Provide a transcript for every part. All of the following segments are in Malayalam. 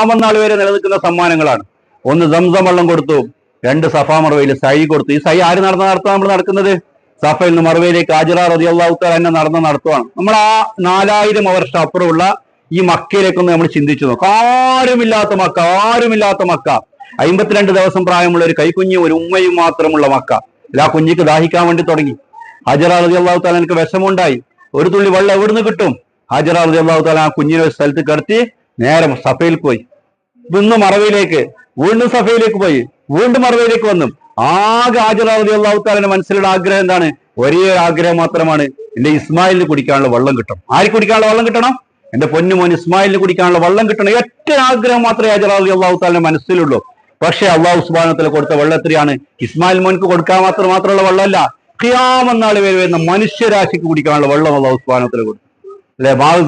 ഖിയാമന്നാൾ വരെ നിലനിൽക്കുന്ന സമ്മാനങ്ങളാണ്. ഒന്ന് സംസം വെള്ളം കൊടുത്തു രണ്ട് സഫ മറവയിൽ സൈ കൊടുത്തു. ഈ സൈ ആര് നടന്ന നടത്തുക നമ്മൾ നടക്കുന്നത്? സഫയിൽ നിന്ന് മറവയിലേക്ക് ആജിറ റതി അള്ളാഹുത്താൽ തന്നെ നടന്ന നടത്തുവാണ്. നമ്മൾ ആ നാലായിരം വർഷം അപ്പുറമുള്ള ഈ മക്കയിലേക്കൊന്ന് നമ്മൾ ചിന്തിച്ചു നോക്കാം. ആരുമില്ലാത്ത മക്ക ആരുമില്ലാത്ത മക്ക. അമ്പത്തിരണ്ട് ദിവസം പ്രായമുള്ള ഒരു കൈക്കുഞ്ഞും ഒരു ഉമ്മയും മാത്രമുള്ള മക്ക. ആ കുഞ്ഞിക്ക് ദാഹിക്കാൻ വേണ്ടി തുടങ്ങി. ഹജറ റതി അള്ളാഹു താല എനിക്ക് വിഷമുണ്ടായി ഒരു തുള്ളി വെള്ളം എവിടുന്ന് കിട്ടും? ഹജറ റതി അള്ളാഹു താല ആ കുഞ്ഞിനെ ഒരു സ്ഥലത്ത് കിടത്തി നേരം സഫയിൽ പോയി. ഇന്ന് മറവയിലേക്ക് വീണ്ടും സഫയിലേക്ക് പോയി വീണ്ടും മറവയിലേക്ക് വന്നു. ആകെ ഹാജറ അള്ളാഹുത്താലിന്റെ അള്ളാഹു താലിന്റെ മനസ്സിലുള്ള ആഗ്രഹം എന്താണ്? ഒരേ ഒരു ആഗ്രഹം മാത്രമാണ്. എന്റെ ഇസ്മായിലിന് കുടിക്കാനുള്ള വെള്ളം കിട്ടണം. ആര് കുടിക്കാനുള്ള വെള്ളം കിട്ടണം? എന്റെ പൊന്നുമോൻ ഇസ്മായിലിന് കുടിക്കാനുള്ള വെള്ളം കിട്ടണം. ഒറ്റ ആഗ്രഹം മാത്രമേ ഹാജറ അള്ളാഹുത്താലിന്റെ അള്ളാഹു താലിന്റെ മനസ്സിലുള്ളൂ. പക്ഷെ അള്ളാഹു സുബാനത്തിൽ കൊടുത്ത വെള്ളം എത്രയാണ്? ഇസ്മായിൽ മോൻക്ക് കൊടുക്കാൻ മാത്രം മാത്രമുള്ള വെള്ളമല്ല. ഖിയാമെന്നാൾ വരെ വരുന്ന മനുഷ്യരാശിക്ക് കുടിക്കാനുള്ള വെള്ളം അള്ളാഹു സുബാനത്തിൽ കൊടുത്തു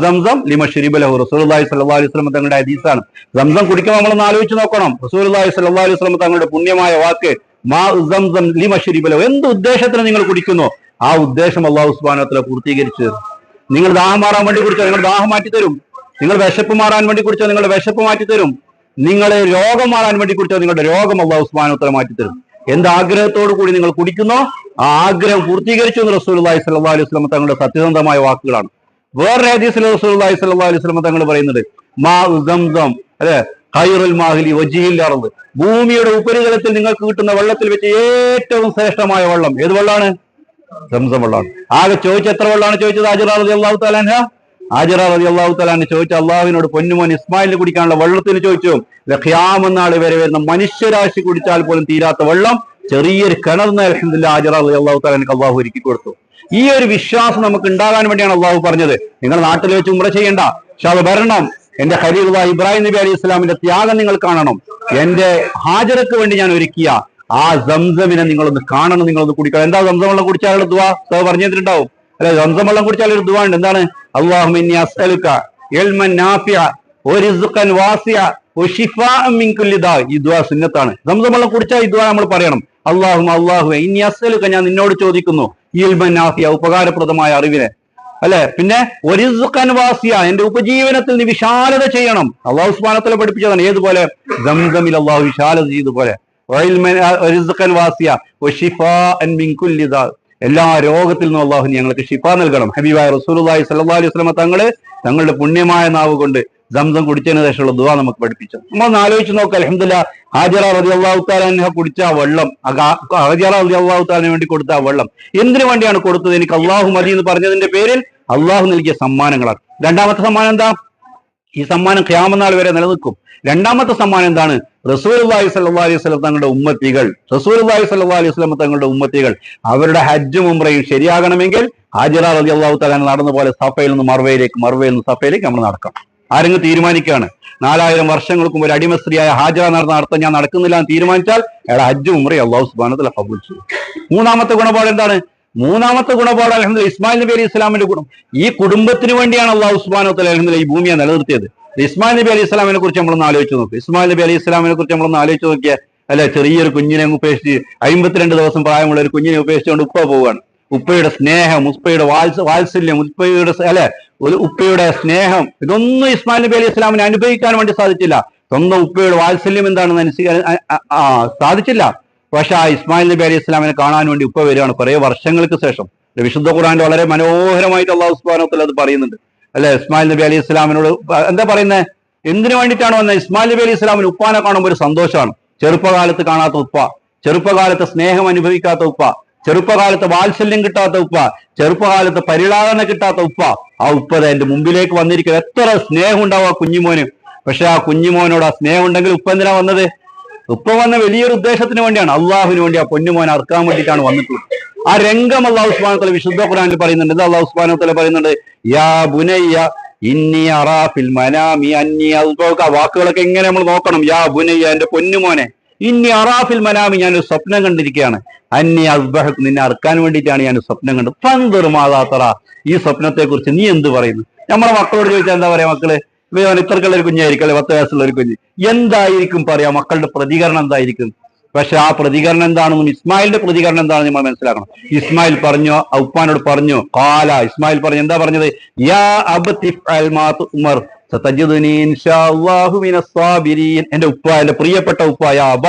സംസം ലിമ ഷെരീബലഹു റസൂലുള്ളാഹി സല്ലാ അലൈഹി വസല്ലം തങ്ങളുടെ ഹദീസാണ്. സംസം കുടിക്കുമ്പോൾ നമ്മളൊന്ന് ആലോചിച്ച് നോക്കണം. റസൂലുള്ളാഹി സ്വല്ലല്ലാഹു അലൈഹി വസല്ലം തങ്ങളുടെ പുണ്യമായ വാക്ക് മാ സംസം ലിമ ഷെരീബലഹു എന്ത് ഉദ്ദേശത്തിന് നിങ്ങൾ കുടിക്കുന്നു? ആ ഉദ്ദേശം അള്ളാഹു സുബ്ഹാനഹു വതആല പൂർത്തീകരിച്ചു. നിങ്ങൾ ദാഹം മാറാൻ വേണ്ടി കുടിച്ചാൽ നിങ്ങൾ ദാഹം മാറ്റി തരും. നിങ്ങൾ വിശപ്പ് മാറാൻ വേണ്ടി കുടിച്ചാൽ നിങ്ങളുടെ വിശപ്പ് മാറ്റി തരും. നിങ്ങൾ രോഗം മാറാൻ വേണ്ടി കുടിച്ചാൽ നിങ്ങളുടെ രോഗം അള്ളാഹു വതആല മാറ്റി തരും. എന്ത് ആഗ്രഹത്തോടു കൂടി നിങ്ങൾ കുടിക്കുന്നോ? ആ ആഗ്രഹം പൂർത്തീകരിച്ചു എന്ന് റസൂലുള്ളാഹി സ്വല്ലാ അലൈഹി വസല്ലം തങ്ങളുടെ സത്യസന്ധമായ വാക്കുകളാണ്. വേറെ ഹദീസിൽ റസൂലുള്ളാഹി അലൈഹി വസല്ലം തങ്ങൾ പറയുന്നുണ്ട് മാ അല്ലെ? ഖൈറുൽ മാഹിലി അർദ്. ഭൂമിയുടെ ഉപരിതലത്തിൽ നിങ്ങൾക്ക് കിട്ടുന്ന വെള്ളത്തിൽ വെച്ച് ഏറ്റവും ശ്രേഷ്ഠമായ വെള്ളം ഏത് വെള്ളമാണ് സംസം വെള്ളമാണ് ആകെ ചോദിച്ച എത്ര വെള്ളമാണ് ചോദിച്ചത്? ആജിറ റതി അള്ളാഹു താലാൻഹ ആജിറ റതി അള്ളാഹു താലാൻ ചോദിച്ച അള്ളാഹുവിനോട് പൊന്നുമോൻ ഇസ്മായിലിന് കുടിക്കാനുള്ള വെള്ളത്തിന് ചോദിച്ചു. ഖിയാമെന്നാൾ വരെ വരുന്ന മനുഷ്യരാശി കുടിച്ചാൽ പോലും തീരാത്ത വെള്ളം ചെറിയൊരു കിണർന്ന് അലഹദില്ല ആജിറ റതി അള്ളാഹു തലാനക്ക് അള്ളാഹു ഒരുക്കി കൊടുത്തു. ഈ ഒരു വിശ്വാസം നമുക്ക് ഉണ്ടാകാൻ വേണ്ടിയാണ് അള്ളാഹു പറഞ്ഞത്. നിങ്ങൾ നാട്ടിൽ വെച്ച് ഉമ്ര ചെയ്യണ്ട. പക്ഷെ അത് വരണം. എന്റെ ഖലീലുള്ള ഇബ്രാഹിം നബി അലി ഇസ്ലാമിന്റെ ത്യാഗം നിങ്ങൾ കാണണം. എന്റെ ഹാജരക്ക് വേണ്ടി ഞാൻ ഒരുക്കിയ ആ സംസമിനെ നിങ്ങളൊന്ന് കാണണം നിങ്ങളൊന്ന് കുടിക്കണം. എന്താ സംസം വെള്ളം കുടിച്ചാലുള്ള ദുവാ സഹ പറഞ്ഞു അല്ലെ സംസം വെള്ളം കുടിച്ചാൽ ഒരു ദുവാ ഉണ്ട്. എന്താണ്? അള്ളാഹുമിന്നി ഈ ദുആ സുന്നത്താണ്. സംസം വെള്ളം കുടിച്ചാൽ ഈ ദുആ നമ്മൾ പറയണം. അള്ളാഹു അള്ളാഹു ഇനി അസ്അലുക ഞാൻ നിന്നോട് ചോദിക്കുന്നു. ഇൽമൻ നാഫിയ ഉപകാരപ്രദമായ അറിവിനെ. അല്ലെ? പിന്നെ ഒരിസുഖൻ വാസിയ എന്റെ ഉപജീവനത്തിൽ നീ വിശാലത ചെയ്യണം. അള്ളാഹു സ്മാനത്തിലെ പഠിപ്പിച്ചതാണ് ഏതുപോലെ? അള്ളാഹു വിശാലത ചെയ്തതുപോലെ എല്ലാ രോഗത്തിൽ നിന്നും അള്ളാഹു ഞങ്ങൾക്ക് ഷിഫ നൽകണം. ഹബീബായ റസൂൽ അലൈഹി വസല്ലമ തങ്ങൾ തങ്ങളുടെ പുണ്യമായ നാവ് കൊണ്ട് സംസം കുടിച്ചതിന് ശേഷമുള്ള ദുവാ നമുക്ക് പഠിപ്പിച്ചു. നമ്മൾ ആലോചിച്ച് നോക്കുക അലഹമില്ല ഹാജറ റതി അള്ളാഹു കുടിച്ച ആ വെള്ളം ഹാജറ റതി അള്ളാഹുത്താലിന് വേണ്ടി കൊടുത്ത ആ വെള്ളം എന്തിനു വേണ്ടിയാണ് കൊടുത്തത്? എനിക്ക് അള്ളാഹു മതി എന്ന് പറഞ്ഞതിന്റെ പേരിൽ അള്ളാഹു നൽകിയ സമ്മാനങ്ങളാണ്. രണ്ടാമത്തെ സമ്മാനം എന്താ? ഈ സമ്മാനം ക്യാമനാൾ വരെ നിലനിൽക്കും. രണ്ടാമത്തെ സമ്മാനം എന്താണ്? റസൂൽ സല്ലാ അലൈഹി സ്വലം തങ്ങളുടെ ഉമ്മത്തികൾ റസൂൽ സല്ലാ അലൈഹി സ്വലം തങ്ങളുടെ ഉമ്മത്തികൾ അവരുടെ ഹജ്ജും ഉംറയും ശരിയാകണമെങ്കിൽ ഹാജിറ റളി അള്ളാഹു തലാൻ നടന്ന പോലെ സഫയിൽ നിന്ന് മർവയിലേക്ക് മർവയിൽ നിന്ന് സഫയിലേക്ക് നമ്മൾ നടക്കണം. ആരെങ്കിലും തീരുമാനിക്കുകയാണ്. നാലായിരം വർഷങ്ങൾക്ക് മുമ്പ് ഒരു അടിമ സ്ത്രീയായ ഹാജറ നടന്ന നടത്താൻ ഞാൻ നടക്കുന്നില്ല എന്ന് തീരുമാനിച്ചാൽ അയാളെ ഹജ്ജ് ഉമ്രി അള്ളാഹു സുബാനത്തിൽ കബൂൽ മൂന്നാമത്തെ ഗുണപാഠ എന്താണ്? മൂന്നാമത്തെ ഗുണപാഠ അലഹമ്മദ് ഇസ്മായിൽ നബി അലി ഇസ്ലാമിന്റെ ഗുണം. ഈ കുടുംബത്തിന് വേണ്ടിയാണ് അള്ളാഹു സുബാനത്തിൽ അലഹമ്മദ് ഈ ഭൂമിയെ നിലനിർത്തിയത്. ഇസ്മായിൽ നബി അലി ഇസ്ലാമിനെ കുറിച്ച് നമ്മളൊന്ന് ആലോചിച്ച് നോക്കും. ഇസ്മായിൽ നബി അലി ഇസ്ലാമിനെ കുറിച്ച് നമ്മളൊന്ന് ആലോചിച്ച് നോക്കിയാൽ അല്ലെ ചെറിയൊരു കുഞ്ഞിനെ ഉപേക്ഷിച്ച് അമ്പത്തിരണ്ട് ദിവസം പ്രായമുള്ള ഒരു കുഞ്ഞിനെ ഉപേക്ഷിച്ചുകൊണ്ട് ഉപ്പ പോവുകയാണ്. ഉപ്പയുടെ സ്നേഹം ഉപ്പയുടെ വാത്സ വാത്സല്യം ഉപ്പയുടെ അല്ലെ? ഒരു ഉപ്പയുടെ സ്നേഹം. ഇതൊന്നും ഇസ്മായിൽ നബി അലി ഇസ്ലാമിന് അനുഭവിക്കാൻ വേണ്ടി സാധിച്ചില്ല. സ്വന്തം ഉപ്പയുടെ വാത്സല്യം എന്താണെന്ന് അനുസരിച്ച് സാധിച്ചില്ല. പക്ഷെ ആ ഇസ്മായിൽ നബി അലി ഇസ്ലാമിനെ കാണാൻ വേണ്ടി ഉപ്പ വരികയാണ് കുറെ വർഷങ്ങൾക്ക് ശേഷം. വിശുദ്ധ ഖുറാന്റെ വളരെ മനോഹരമായിട്ട് അള്ളാഹു ഉസ്മാനത്തിൽ അത് പറയുന്നുണ്ട്. അല്ലെ? ഇസ്മായിൽ നബി അലി ഇസ്ലാമിനോട് എന്താ പറയുന്നത് എന്തിനു വേണ്ടിയിട്ടാണ് വന്നത് ഇസ്മായിൽ നബി അലി ഇസ്ലാമിന് ഉപ്പാനെ കാണുമ്പോൾ ഒരു സന്തോഷമാണ്. ചെറുപ്പകാലത്ത് കാണാത്ത ഉപ്പ ചെറുപ്പകാലത്ത് സ്നേഹം അനുഭവിക്കാത്ത ഉപ്പ ചെറുപ്പകാലത്ത് വാത്സല്യം കിട്ടാത്ത ഉപ്പ ചെറുപ്പകാലത്ത് പരിലാളന കിട്ടാത്ത ഉപ്പ ആ ഉപ്പത എന്റെ മുമ്പിലേക്ക് വന്നിരിക്കുന്നത് എത്ര സ്നേഹം ഉണ്ടാവും ആ കുഞ്ഞുമോന്. പക്ഷെ ആ കുഞ്ഞുമോനോട് ആ സ്നേഹം ഉണ്ടെങ്കിൽ ഉപ്പ എന്തിനാ വന്നത്? ഉപ്പ വന്ന വലിയൊരു ഉദ്ദേശത്തിന് വേണ്ടിയാണ്. അള്ളാഹുവിന് വേണ്ടി ആ പൊന്നുമോൻ അറക്കാൻ വേണ്ടിയിട്ടാണ് വന്നിട്ടുള്ളത്. ആ രംഗം അള്ളാഹു ഉസ്മാനത്തല വിശുദ്ധ ഖുറാനിൽ പറയുന്നുണ്ട്. ഇത് അള്ളാഹു ഉസ്മാനത്തല പറയുന്നുണ്ട് യാ ബുനയ്യ ഇന്നി അറാഫിൽ മനാമി അന്നി അതുപോലൊക്കെ വാക്കുകളൊക്കെ എങ്ങനെ നമ്മൾ നോക്കണം? യാ ബുനയ്യ എന്റെ പൊന്നുമോനെ ഇന്നി അറാഫിൽ മനാമി ഞാനൊരു സ്വപ്നം കണ്ടിരിക്കുകയാണ്. അന്നി അസ്ബഹക്ക് നിന്നെ അറക്കാൻ വേണ്ടിയിട്ടാണ് ഞാൻ സ്വപ്നം കണ്ടത്. പന്തൊരു മാതാത്തറ ഈ സ്വപ്നത്തെ കുറിച്ച് നീ എന്ത് പറയുന്നു? നമ്മളെ മക്കളോട് ചോദിച്ചാൽ എന്താ പറയാ മക്കൾ? ഇത്രക്കുള്ള ഒരു കുഞ്ഞായിരിക്കും അല്ലെ? പത്ത് വയസ്സുള്ള ഒരു കുഞ്ഞ്. എന്തായിരിക്കും പറയാ മക്കളുടെ പ്രതികരണം എന്തായിരിക്കും? പക്ഷെ ആ പ്രതികരണം എന്താണെന്നും ഇസ്മായിലിന്റെ പ്രതികരണം എന്താണെന്ന് നമ്മൾ മനസ്സിലാക്കണം. ഇസ്മായിൽ പറഞ്ഞോ? ഉപ്പാനോട് പറഞ്ഞു? കാല ഇസ്മായിൽ പറഞ്ഞു എന്താ പറഞ്ഞത്? യാ ഫഅൽ എന്റെ ഉപ്പ എന്റെ പ്രിയപ്പെട്ട ഉപ്പായ അബ.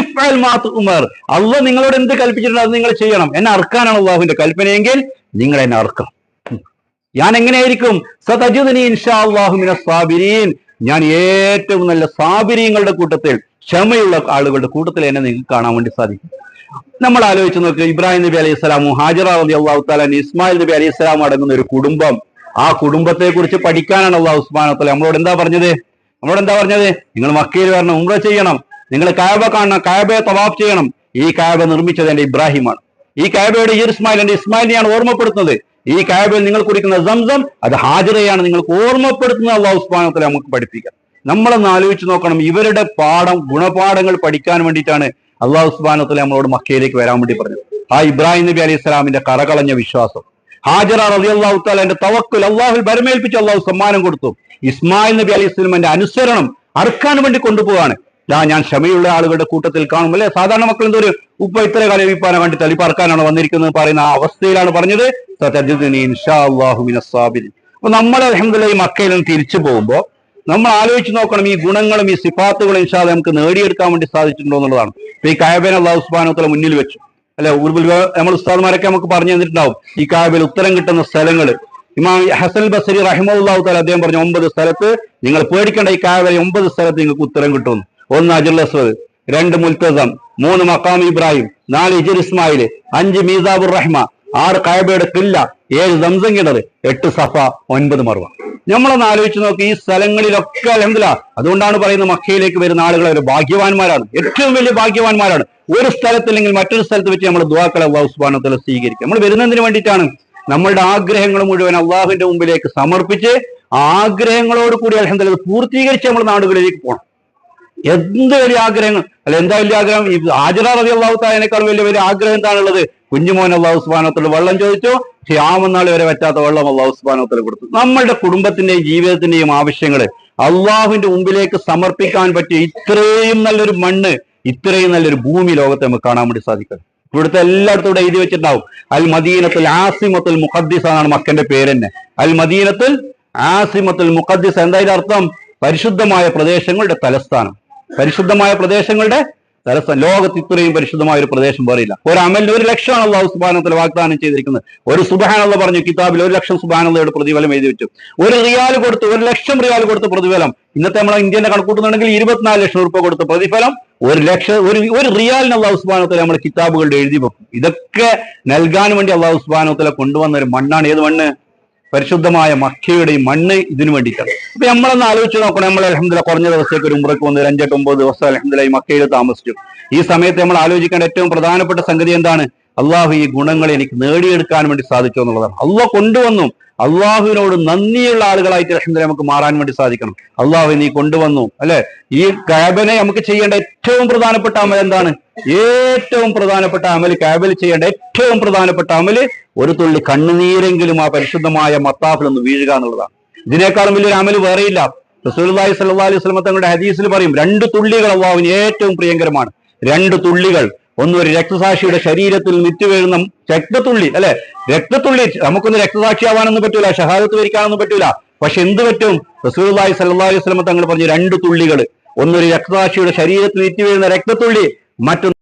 ഇഫ്അൽ ഉമർ. അള്ളാഹ് നിങ്ങളോട് എന്ത് കൽപ്പിച്ചിട്ടുണ്ട് അത് നിങ്ങൾ ചെയ്യണം. എന്നെ അർക്കാനാണ് അള്ളാഹുവിന്റെ കൽപ്പനയെങ്കിൽ നിങ്ങൾ എന്നെ അർക്കണം ഞാൻ എങ്ങനെയായിരിക്കും? ഞാൻ ഏറ്റവും നല്ല സാബിരീങ്ങളുടെ കൂട്ടത്തിൽ ക്ഷമയുള്ള ആളുകളുടെ കൂട്ടത്തിൽ എന്നെ നിങ്ങൾക്ക് കാണാൻ വേണ്ടി സാധിക്കും. നമ്മൾ ആലോചിച്ച് നോക്കുക ഇബ്രാഹിം നബി അലൈഹി സ്വലാമും ഹാജറ അലി അള്ളാഹു താലാൻ ഇസ്മായിൽ നബി അലൈഹി സ്വലാം അടങ്ങുന്ന ഒരു കുടുംബം. ആ കുടുംബത്തെ കുറിച്ച് പഠിക്കാനാണ് അള്ളാഹു ഉസ്മാനത്തല നമ്മളോട് എന്താ പറഞ്ഞത്? നമ്മളോട് എന്താ പറഞ്ഞത്? നിങ്ങൾ മക്കയിൽ വരണം ഉംറ ചെയ്യണം. നിങ്ങൾ കായബ കാണണം കായബയെ തവാഫ് ചെയ്യണം. ഈ കായബ നിർമ്മിച്ചത് എന്റെ ഇബ്രാഹിമാണ്. ഈ കായബയുടെ ഈ ഇസ്മായിൽ എന്റെ ഇസ്മായിലിനെയാണ് ഓർമ്മപ്പെടുത്തുന്നത്. ഈ കായബയിൽ നിങ്ങൾ കുടിക്കുന്ന സംസം അത് ഹാജിറയാണ് നിങ്ങൾക്ക് ഓർമ്മപ്പെടുത്തുന്നത് അള്ളാഹു ഉസ്മാനത്തല നമുക്ക് പഠിപ്പിക്കാം നമ്മളൊന്ന് ആലോചിച്ച് നോക്കണം ഇവരുടെ പാഠം ഗുണപാഠങ്ങൾ പഠിക്കാൻ വേണ്ടിയിട്ടാണ് അള്ളാഹു സുബാനത്തിലെ നമ്മളോട് മക്കയിലേക്ക് വരാൻ വേണ്ടി പറഞ്ഞത്. ആ ഇബ്രാഹിം നബി അലൈഹി സ്വലാമിന്റെ കറകളഞ്ഞ വിശ്വാസം. ഹാജറ റബി അള്ളാഹു താലാന്റെ തവക്കുൽ അള്ളാഹുൽ ബരമേൽപ്പിച്ച് അള്ളാഹു സമ്മാനം കൊടുത്തു. ഇസ്മായിൽ നബി അലൈഹി സ്വലമിന്റെ അനുസരണം അറുക്കാൻ വേണ്ടി കൊണ്ടുപോവാണ്. ഞാൻ ഞാൻ ക്ഷമയുള്ള ആളുകളുടെ കൂട്ടത്തിൽ കാണും അല്ലെ? സാധാരണ മക്കൾ എന്തൊരു ഉപ്പ ഇത്ര കാലം വിപ്പാനെ വേണ്ടി തളിപ്പറക്കാനാണ് വന്നിരിക്കുന്നത് പറയുന്ന ആ അവസ്ഥയിലാണ് പറഞ്ഞത്. അപ്പൊ നമ്മൾ അലഹമ്മദില്ല ഈ മക്കയിൽ നിന്ന് തിരിച്ചു പോകുമ്പോൾ നമ്മൾ ആലോചിച്ച് നോക്കണം ഈ ഗുണങ്ങളും ഈ സിഫാത്തുകളും ഇൻഷാദ് നമുക്ക് നേടിയെടുക്കാൻ വേണ്ടി സാധിച്ചിട്ടുണ്ടോ എന്നുള്ളതാണ്. ഈ കായബേൻ അള്ളാഹു ഉസ്മാനോത്തല മുന്നിൽ വെച്ചു. അല്ലെ നമ്മൾ ഉസ്താദ്മാരൊക്കെ നമുക്ക് പറഞ്ഞു തന്നിട്ടുണ്ടാവും. ഈ കാവ്യയിൽ ഉത്തരം കിട്ടുന്ന സ്ഥലങ്ങൾ ഇമാം ഹസൻ ബസരി റഹിമുല്ലാഹു താല അദ്ദേഹം പറഞ്ഞു ഒമ്പത് സ്ഥലത്ത് നിങ്ങൾ പേടിക്കേണ്ട ഈ കാവ്യ ഒമ്പത് സ്ഥലത്ത് നിങ്ങൾക്ക് ഉത്തരം കിട്ടും. ഒന്ന് അജുൽ അസ്വദ് രണ്ട് മുൽത്തസം മൂന്ന് മക്കാം ഇബ്രാഹിം നാല് ഇജിർ ഇസ്മായിൽ അഞ്ച് മീസാബുർ റഹ്മ ആറ് കായബയുടെ കില്ല ഏഴ് സംസം കിണർ എട്ട് സഫ ഒൻപത് മർവ. നമ്മളൊന്ന് ആലോചിച്ച് നോക്കി ഈ സ്ഥലങ്ങളിലൊക്കെ അലഹമില്ല അതുകൊണ്ടാണ് പറയുന്നത് മക്കയിലേക്ക് വരുന്ന ആളുകൾ അവർ ഭാഗ്യവാന്മാരാണ്. ഏറ്റവും വലിയ ഭാഗ്യവാന്മാരാണ്. ഒരു സ്ഥലത്തില്ലെങ്കിൽ മറ്റൊരു സ്ഥലത്ത് വെച്ച് നമ്മൾ ദുവാക്കളെ അള്ളാഹു സുബാനത്തിൽ സ്വീകരിക്കും. നമ്മൾ വരുന്നതിന് വേണ്ടിയിട്ടാണ് നമ്മളുടെ ആഗ്രഹങ്ങൾ മുഴുവൻ അള്ളാഹുവിന്റെ മുമ്പിലേക്ക് സമർപ്പിച്ച് ആഗ്രഹങ്ങളോട് കൂടി അലഹമില്ല പൂർത്തീകരിച്ച് നമ്മൾ നാടുകളിലേക്ക് പോകണം എന്ത് വലിയ ആഗ്രഹങ്ങൾ അല്ല എന്താ വലിയ ആഗ്രഹം? ഈ ആജറ റബി അള്ളാഹു താലിനേക്കാൾ വലിയ വലിയ ആഗ്രഹം എന്താണുള്ളത്? കുഞ്ഞുമോൻ അള്ളാഹു സുബാനത്തോട് വെള്ളം ചോദിച്ചു. ക്ഷാമനാളി വരെ പറ്റാത്ത വെള്ളം അള്ളാഹു സുബാനത്തോട് കൊടുത്തു. നമ്മളുടെ കുടുംബത്തിന്റെയും ജീവിതത്തിന്റെയും ആവശ്യങ്ങൾ അള്ളാഹുവിന്റെ മുമ്പിലേക്ക് സമർപ്പിക്കാൻ പറ്റിയ ഇത്രയും നല്ലൊരു മണ്ണ് ഇത്രയും നല്ലൊരു ഭൂമി ലോകത്തെ നമുക്ക് കാണാൻ വേണ്ടി സാധിക്കും. ഇവിടുത്തെ എല്ലായിടത്തും ഇവിടെ എഴുതി വെച്ചിട്ടുണ്ടാവും. അൽ മദീനത്തുൽ ആസിമത്തുൽ മുഖദ്ദിസ് എന്നാണ് മക്കന്റെ പേര് തന്നെ അൽ മദീനത്തുൽ ആസിമത്തുൽ മുഖദ്ദിസ് എന്തായാലും അർത്ഥം? പരിശുദ്ധമായ പ്രദേശങ്ങളുടെ തലസ്ഥാനം. പരിശുദ്ധമായ പ്രദേശങ്ങളുടെ തലസ്ഥാനം ലോകത്ത് ഇത്രയും പരിശുദ്ധമായ ഒരു പ്രദേശം വേറില്ല ഒരു അമലിന് ഒരു ലക്ഷമാണ് അള്ളാഹു സുബാനത്തിൽ വാഗ്ദാനം ചെയ്തിരിക്കുന്നത്. ഒരു സുബാനുള്ള പറഞ്ഞു കിതാബിൽ ഒരു ലക്ഷം സുബാനുള്ളയുടെ പ്രതിഫലം എഴുതി വെച്ചു. ഒരു റിയാൽ കൊടുത്ത് ഒരു ലക്ഷം റിയാൽ കൊടുത്ത് പ്രതിഫലം. ഇന്നത്തെ നമ്മളെ ഇന്ത്യന്റെ കണക്കൂട്ടുന്നുണ്ടെങ്കിൽ ഇരുപത്തിനാല് ലക്ഷം രൂപ കൊടുത്ത പ്രതിഫലം ഒരു ലക്ഷം ഒരു ഒരു റിയാലിന് അള്ളാഹു സുബാനത്തിലെ നമ്മുടെ കിതാബുകളുടെ എഴുതി വെക്കും. ഇതൊക്കെ നൽകാൻ വേണ്ടി അള്ളാഹു സുബാനത്തിലെ കൊണ്ടുവന്ന ഒരു മണ്ണാണ്. ഏത് മണ്ണ്? പരിശുദ്ധമായ മക്കയുടെ മണ്ണ് ഇതിനു വേണ്ടിയിട്ടാണ്. അപ്പൊ നമ്മളൊന്ന് ആലോചിച്ച് നോക്കണം. നമ്മൾ അലഹമ്മദില്ല കുറഞ്ഞ ദിവസത്തേക്ക് ഒരു ഉമ്രക്ക് വന്ന് അഞ്ചെട്ട് ഒമ്പത് ദിവസം അലഹമ്മദില്ല ഈ മക്കയിൽ താമസിച്ചു. ഈ സമയത്ത് നമ്മൾ ആലോചിക്കേണ്ട ഏറ്റവും പ്രധാനപ്പെട്ട സംഗതി എന്താണ്? അള്ളാഹു ഈ ഗുണങ്ങൾ എനിക്ക് നേടിയെടുക്കാൻ വേണ്ടി സാധിച്ചു എന്നുള്ളതാണ്. അള്ളാഹ് കൊണ്ടുവന്നു. അള്ളാഹുവിനോട് നന്ദിയുള്ള ആളുകളായിട്ട് ലക്ഷ്മി നമുക്ക് മാറാൻ വേണ്ടി സാധിക്കണം. അള്ളാഹു നീ കൊണ്ടുവന്നു അല്ലെ? ഈ കാബനെ നമുക്ക് ചെയ്യേണ്ട ഏറ്റവും പ്രധാനപ്പെട്ട അമൽ എന്താണ്? ഏറ്റവും പ്രധാനപ്പെട്ട അമൽ കാബിൽ ചെയ്യേണ്ട ഏറ്റവും പ്രധാനപ്പെട്ട അമൽ ഒരു തുള്ളി കണ്ണുനീരെങ്കിലും ആ പരിശുദ്ധമായ മത്താഫിൽ ഒന്ന് വീഴുക എന്നുള്ളതാണ്. ഇതിനേക്കാളും വലിയൊരു അമൽ വേറെയില്ല റസൂലി സല്ലാ അലൈഹി സ്വലമ തങ്ങളുടെ ഹദീസിൽ പറയും രണ്ട് തുള്ളികൾ അള്ളാഹുവിന് ഏറ്റവും പ്രിയങ്കരമാണ്. രണ്ട് തുള്ളികൾ. ഒന്ന് ഒരു രക്തസാക്ഷിയുടെ ശരീരത്തിൽ നിറ്റുവീഴുന്ന രക്തത്തുള്ളി അല്ലെ? രക്തത്തുള്ളി നമുക്കൊന്ന് രക്തസാക്ഷിയാവാനൊന്നും പറ്റൂല ഷഹാദത്ത് വരിക്കാനൊന്നും പറ്റൂല. പക്ഷെ എന്ത് പറ്റും? റസൂലുള്ളാഹി സ്വല്ലല്ലാഹി അലൈഹി വസല്ലം തങ്ങൾ പറഞ്ഞു രണ്ട് തുള്ളികൾ ഒന്നൊരു രക്തസാക്ഷിയുടെ ശരീരത്തിൽ നിറ്റുവീഴുന്ന രക്തത്തുള്ളി മറ്റൊന്ന്